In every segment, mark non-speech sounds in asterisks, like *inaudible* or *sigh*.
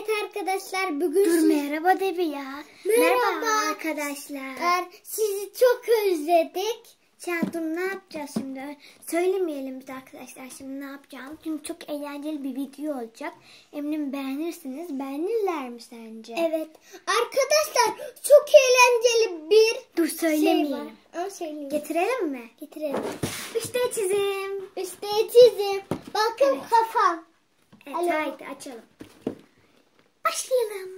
Evet arkadaşlar bugün Dur siz- merhaba de bir ya. Merhaba. arkadaşlar. sizi çok özledik. Dur ne yapacağız şimdi? Söylemeyelim biz arkadaşlar şimdi ne yapacağım. Çünkü çok eğlenceli bir video olacak. Eminim beğenirsiniz. Beğenirler mi sence? Evet arkadaşlar çok eğlenceli bir Dur şey var. söylemeyelim. Ama söyleyeyim. Getirelim mi? Getirelim. İşte çizim. İşte çizim. Bakın Evet. kafam. Evet Alo. haydi açalım. Başlayalım.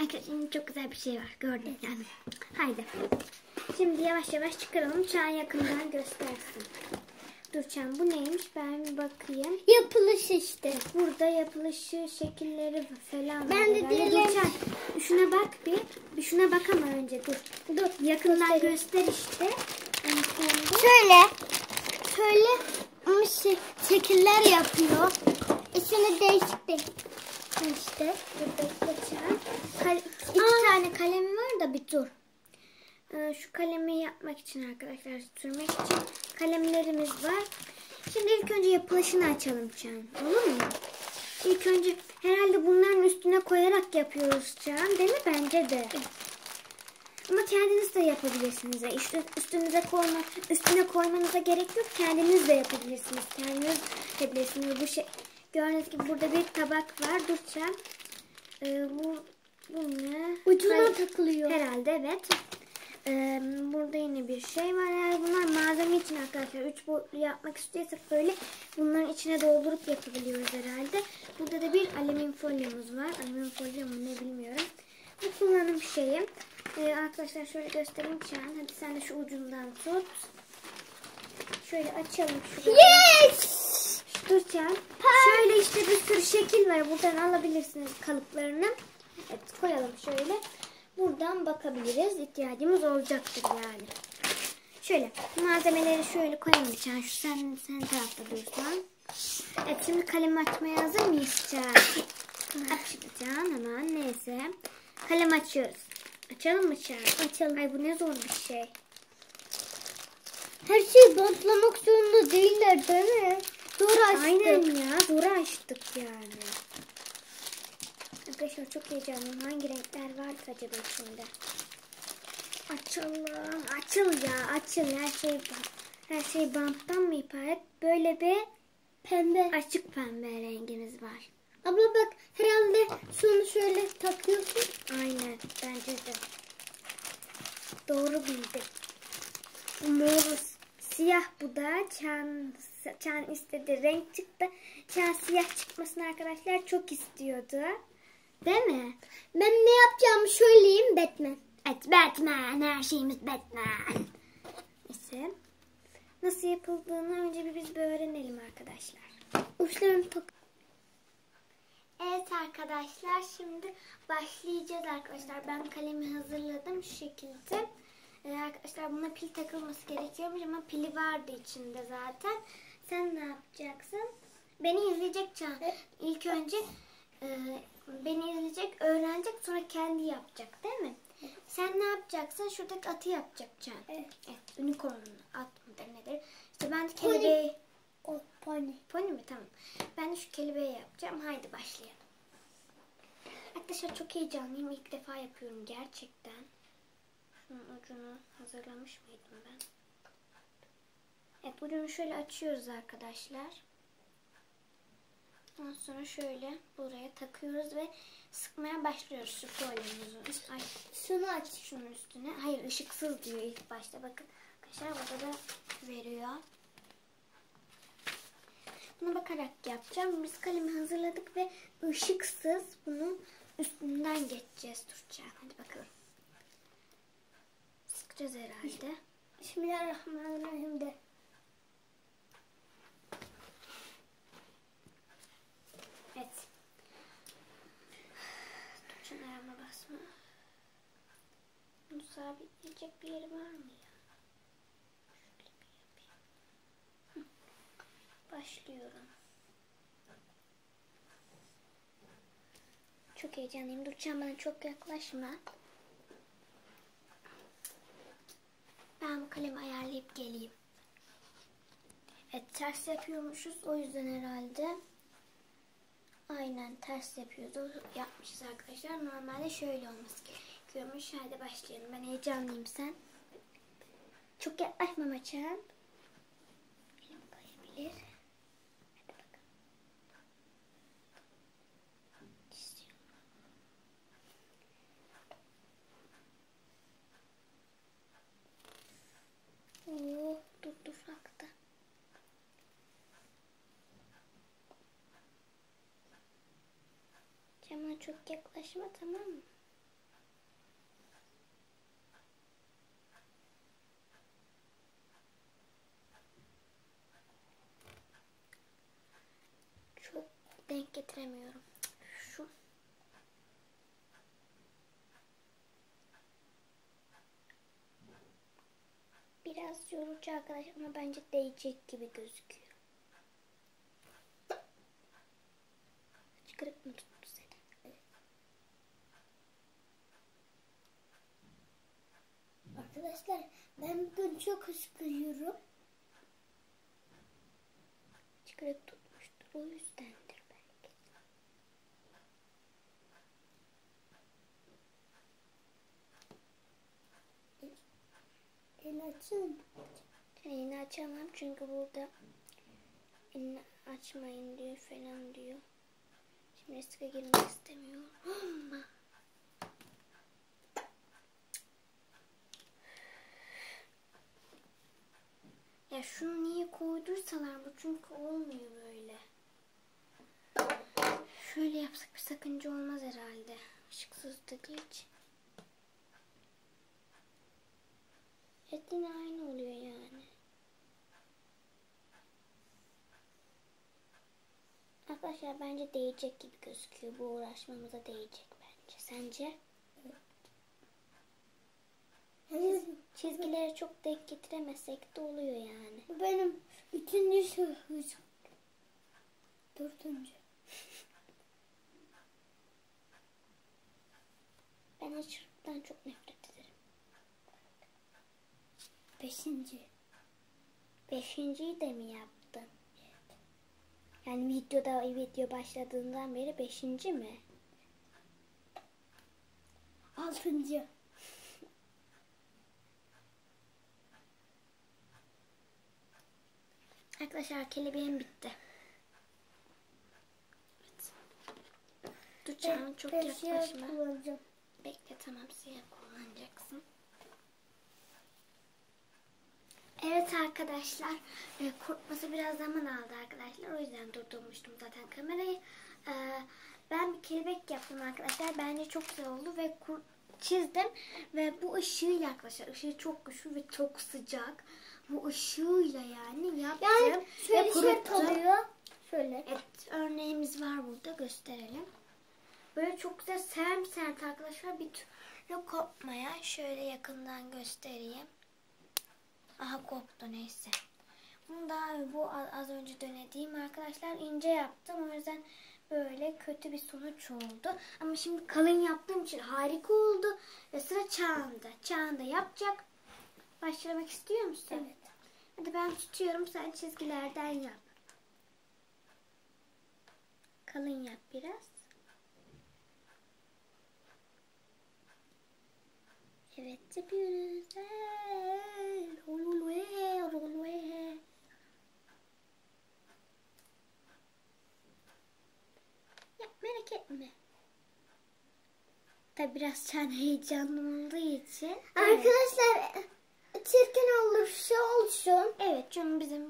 Arkadaşlar çok güzel bir şey var. Gördüm yani. Haydi. Şimdi yavaş yavaş çıkaralım. Çağ yakından göstersin. Dur Çağ bu neymiş ben bir bakayım. Yapılış işte. Burada yapılışı, şekilleri falan var. Ben de herhalde. diyelim- Dur Çağ, şuna bak bir. Bir şuna bak ama önce dur. Dur yakından göster işte. Şöyle. Şöyle şey, şekiller yapıyor. İçine değişik değişik. İşte burada geçen kal- iki tane kalemi var da bir dur. Ee, şu kalemi yapmak için arkadaşlar sürmek için kalemlerimiz var. Şimdi ilk önce yapılışını açalım Çağan. Olur mu? İlk önce herhalde bunların üstüne koyarak yapıyoruz Çağan değil mi? Bence de. Ama kendiniz de yapabilirsiniz. Üstü, üstünüze koyma, üstüne koymanıza gerek yok. Kendiniz de yapabilirsiniz. Kendiniz yapabilirsiniz. Bu şey, gördüğünüz gibi burada bir tabak var. Dur Çağan. Ee, bu, bu ne? Ucuna Hayır. takılıyor. Herhalde evet. Ee, burada yine bir şey var. Eğer bunlar malzeme için arkadaşlar. Üç boyutlu yapmak istiyorsak böyle bunların içine doldurup yapabiliyoruz herhalde. Burada da bir alüminyum folyomuz var. Alüminyum folyo mu ne bilmiyorum. Bu kullanım şeyi. Ee, arkadaşlar şöyle göstereyim Çağan. Hadi sen de şu ucundan tut. Şöyle açalım şurayı. Yes! Dur Çağan. Şöyle işte bir sürü şekil var. Buradan alabilirsiniz kalıplarını. Evet koyalım şöyle. Buradan bakabiliriz. İhtiyacımız olacaktır yani. Şöyle malzemeleri şöyle koyalım Çağan. Şu sen, sen tarafta dursan. Evet şimdi kalemi açmaya hazır mıyız Çağan? Açacağım hemen neyse. Kalem açıyoruz. Açalım mı Çağan? Açalım. Ay bu ne zor bir şey. Her şeyi bantlamak zorunda değiller değil mi? Zor açtık. Aynen ya. Zor açtık yani. Arkadaşlar çok heyecanlıyım. Hangi renkler vardı acaba içinde? Açalım. Açıl ya. Açıl. Her şey her şey banttan mı ibaret? Böyle bir Pembe. açık pembe rengimiz var. Abla bak herhalde şunu şöyle takıyorsun. Aynen. Bence de. Doğru bildim. Mor siyah bu da. Çan, Çan istedi. Renk çıktı. Çan siyah çıkmasını arkadaşlar çok istiyordu. Değil mi? Ben ne yapacağımı söyleyeyim Batman. Evet Batman. Her şeyimiz Batman. Neyse. Nasıl yapıldığını önce bir biz bir öğrenelim arkadaşlar. Uçlarını tak. Evet arkadaşlar şimdi başlayacağız arkadaşlar. Ben kalemi hazırladım şu şekilde. Ee, arkadaşlar buna pil takılması gerekiyormuş ama pili vardı içinde zaten. Sen ne yapacaksın? Beni izleyecek Can. İlk önce e, beni izleyecek, öğrenecek sonra kendi yapacak değil mi? Sen ne yapacaksın? Şuradaki atı yapacak Can. Evet. Evet, unicorn at mıdır nedir? İşte ben de kelebeği... O pony. Pony mi? Tamam. Ben de şu kelebeği yapacağım. Haydi başlayalım. Arkadaşlar çok heyecanlıyım. İlk defa yapıyorum gerçekten. Şunun ucunu hazırlamış mıydım ben? Evet ucunu şöyle açıyoruz arkadaşlar. Ondan sonra şöyle buraya takıyoruz ve sıkmaya başlıyoruz şu folyomuzu. Ay Şunu aç. şunun üstüne. Hayır ışıksız diyor ilk başta. Bakın arkadaşlar burada da veriyor. Buna bakarak yapacağım. Biz kalemi hazırladık ve ışıksız bunun üstünden geçeceğiz Turçay. Hadi bakalım. Sıkacağız herhalde. Bismillahirrahmanirrahim de. Evet. Turçay'ın ayağıma basma. Bunu sabitleyecek bir yeri var mı ya? Başlıyorum. Çok heyecanlıyım. Duracağım bana çok yaklaşma. Ben bu kalemi ayarlayıp geleyim. Evet ters yapıyormuşuz o yüzden herhalde. Aynen ters yapıyoruz. Yapmışız arkadaşlar. Normalde şöyle olması gerekiyormuş. Hadi başlayalım. Ben heyecanlıyım sen. Çok yaklaşma maçan. Elim kayabilir. Hadi bakalım. Çiziyorum. Oo, dur dur hakta. Cama çok yaklaşma tamam mı? Çok denk getiremiyorum. Şu. Biraz yorucu arkadaşlar ama bence değecek gibi gözüküyor. Çıkarıp mı tuttu seni? Arkadaşlar ben bugün çok sıkılıyorum. Çıkarıp tutmuştur. O yüzdendir El açın. Elini açamam çünkü burada elini açmayın diyor falan diyor. Şimdi riske girmek istemiyorum. ya şunu niye koydursalar bu çünkü olmuyor böyle. Şöyle yapsak bir sakınca olmaz herhalde. Işıksızlık için. Evet yine aynı oluyor yani. Arkadaşlar bence değecek gibi gözüküyor. Bu uğraşmamıza değecek bence. Sence? Hani Çizgileri çok denk getiremesek de oluyor yani. bu benim üçüncü sözüm. Dördüncü. Ben aşırıdan çok nefret. Beşinci. Beşinciyi de mi yaptın? Yani videoda video başladığından beri beşinci mi? Altıncı. Arkadaşlar kelebeğim bitti. Evet. Dur canım çok yaklaşma. Bekle tamam siyah kullanacaksın. Evet arkadaşlar e, kurtması biraz zaman aldı arkadaşlar. O yüzden durdurmuştum zaten kamerayı. E, ben bir kelebek yaptım arkadaşlar. Bence çok güzel oldu ve çizdim. Ve bu ışığıyla arkadaşlar. Işığı çok güçlü ve çok sıcak. Bu ışığıyla yani yaptım. Yani şöyle ve şöyle oluyor. Şöyle. Evet örneğimiz var burada gösterelim. Böyle çok güzel sert sert arkadaşlar bir türlü kopmayan şöyle yakından göstereyim. Aha koptu neyse. Bunu da bu az önce denediğim arkadaşlar ince yaptım. O yüzden böyle kötü bir sonuç oldu. Ama şimdi kalın yaptığım için harika oldu. Ve sıra Çağan'da. Çağan'da yapacak. Başlamak istiyor musun? Evet. Hadi ben tutuyorum sen çizgilerden yap. Kalın yap biraz. Evet yapıyoruz. Ya merak etme. Tabi biraz çan heyecanlı olduğu için. Arkadaşlar çirkin olursa olsun. Evet çünkü bizim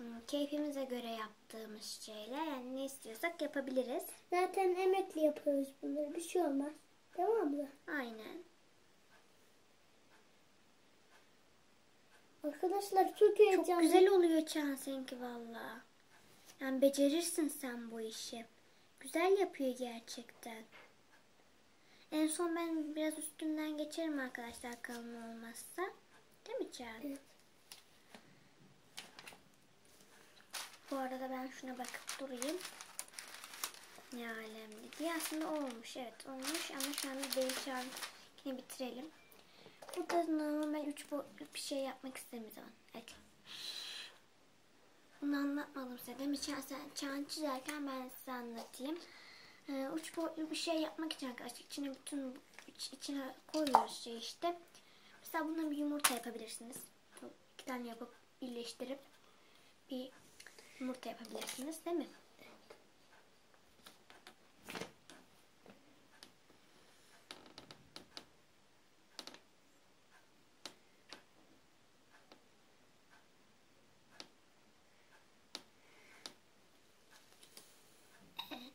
ım, keyfimize göre yaptığımız şeyler. Yani ne istiyorsak yapabiliriz. Zaten emekli yapıyoruz bunları. Bir şey olmaz. Tamam mı? Aynen. Arkadaşlar çok heyecanlı. Çok güzel oluyor Çağan seninki valla. Yani becerirsin sen bu işi. Güzel yapıyor gerçekten. En son ben biraz üstünden geçerim arkadaşlar kalın olmazsa. Değil mi Çağan? Evet. Bu arada ben şuna bakıp durayım. Ne alemli diye. Aslında olmuş. Evet olmuş ama şu anda yine bitirelim. Burada normal üç boyutlu bir şey yapmak istediğim zaman. Evet. Bunu anlatmadım size sen çağın çizerken ben size anlatayım. Ee, uç boyutlu bir şey yapmak için arkadaşlar içine bütün iç- içine koyuyoruz şey işte. Mesela bundan bir yumurta yapabilirsiniz. İki tane yapıp birleştirip bir yumurta yapabilirsiniz değil mi? Evet.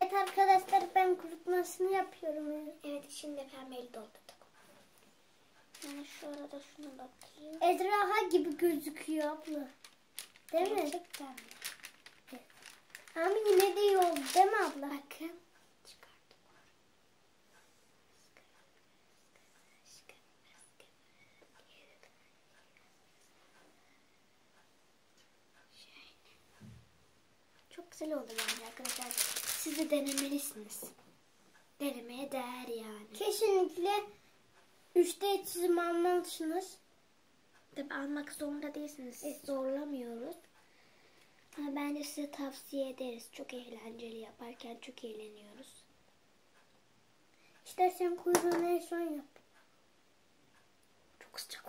Evet arkadaşlar kurutmasını yapıyorum. Evet şimdi pembeli doldurduk. Yani şu arada şuna bakayım. Ezraha gibi gözüküyor abla. Değil mi? Gerçekten mi? Ama yine de iyi oldu değil mi abla? Bakın. Çok güzel oldu bence arkadaşlar. Siz de denemelisiniz. Denemeye değer yani. Kesinlikle üçte çizim almalısınız. Tabi almak zorunda değilsiniz. Siz zorlamıyoruz. Ama bence size tavsiye ederiz. Çok eğlenceli yaparken çok eğleniyoruz. İstersen kuyruğunu en son yap. Çok sıcak.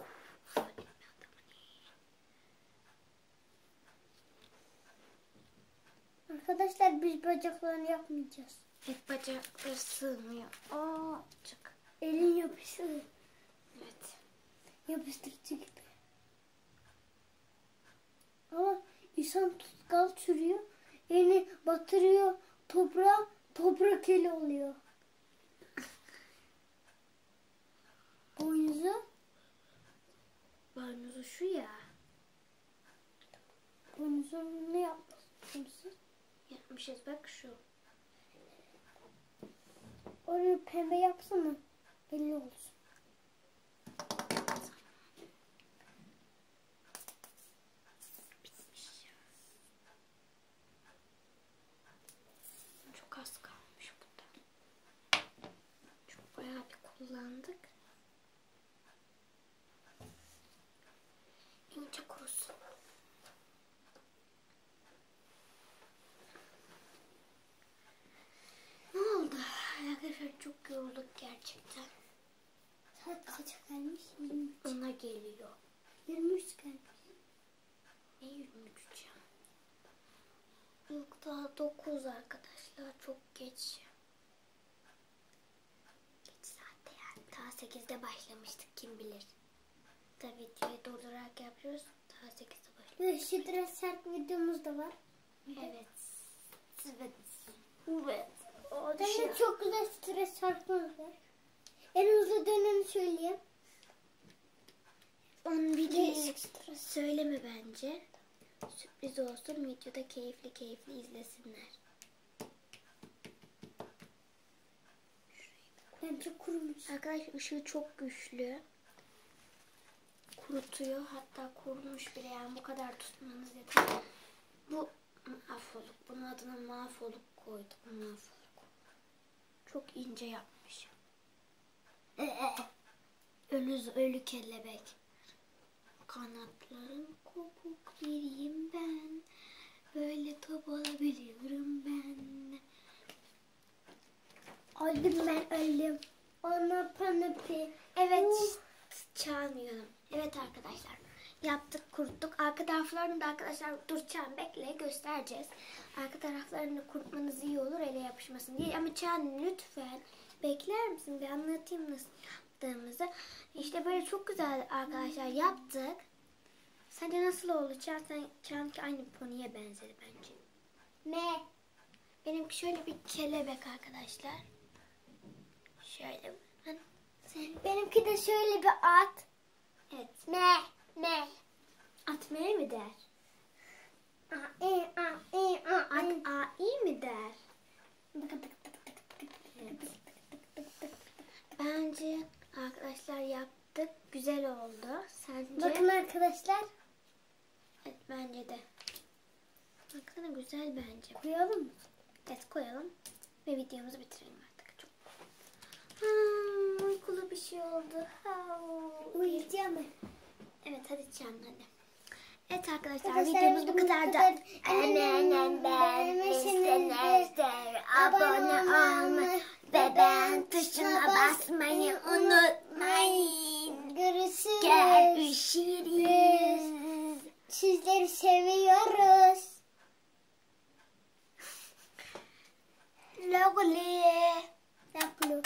Arkadaşlar biz bacaklarını yapmayacağız. Hep bacakları sığmıyor. Aa, çık. Elin yapışır. Evet. Yapıştırıcı gibi. Ama insan tutkal sürüyor. Elini batırıyor toprağa. Toprak eli oluyor. *laughs* Boynuzu. Boynuzu şu ya. Boynuzunu ne yapmışsın? Yapmışız bak şu. Orayı pembe yapsana. Belli olsun. Bitmiş ya. Çok az kalmış burada. Çok bayağı bir kullandık. İnce kurusun. Ne oldu? Arkadaşlar çok yorulduk gerçekten. Saat kaça gelmiş? 23. Ona geliyor. 23 gelmiş. Ne 23 ya? Yok daha 9 arkadaşlar. Çok geç. Geç saatte yani. Daha 8'de başlamıştık kim bilir. Tabii videoyu durdurarak yapıyoruz. Daha 8'de başladık. Ve sert videomuz da var. Evet. Evet. Evet. O Benim çok güzel stres şarkımız var. En hızlı döneni söyleyeyim. Onun bir de söyleme bence. Sürpriz olsun. Videoda keyifli keyifli izlesinler. Bence kurumuş. Arkadaşlar ışığı çok güçlü. Kurutuyor. Hatta kurumuş bile yani bu kadar tutmanız yeter. Bu mahvoluk. Bunun adına mahvoluk koyduk. Mahvoluk. Çok ince yapmış. Ölü, ölü kelebek. Kanatlarım kopuk biriyim ben. Böyle top olabiliyorum ben. Öldüm ben öldüm. Ona panapi. Evet. Çalmıyorum. Evet arkadaşlar. Yaptık kuruttuk. Arka taraflarını da arkadaşlar dur Çağan bekle göstereceğiz. Arka taraflarını kurutmanız iyi olur ele yapışmasın diye. Ama Çağan lütfen bekler misin? Bir anlatayım nasıl yaptığımızı. İşte böyle çok güzel arkadaşlar yaptık. Sence nasıl oldu Çağan? Sen Çağan'ınki aynı poniye benzedi bence. Ne? Benimki şöyle bir kelebek arkadaşlar. Şöyle. Ben, sen, Benimki de şöyle bir at. evet. Ne? Ne? Atmaya mı der? A, e, a, e, a, At e. a iyi mi der? Bence arkadaşlar yaptık. Güzel oldu. Sence? Bakın arkadaşlar. Evet bence de. Baksana güzel bence. Koyalım mı? Evet koyalım. Ve videomuzu bitirelim artık. Çok hmm, uykulu bir şey oldu. Uyuyacağım ben. Evet hadi Can hadi. Evet arkadaşlar Arkadaşlar, videomuz bu kadar da. Anneannem beğenmişsinizdir. Abone olmayı ve tuşuna basmayı unutmayın. Görüşürüz. Görüşürüz. Sizleri seviyoruz. ناكل ناكله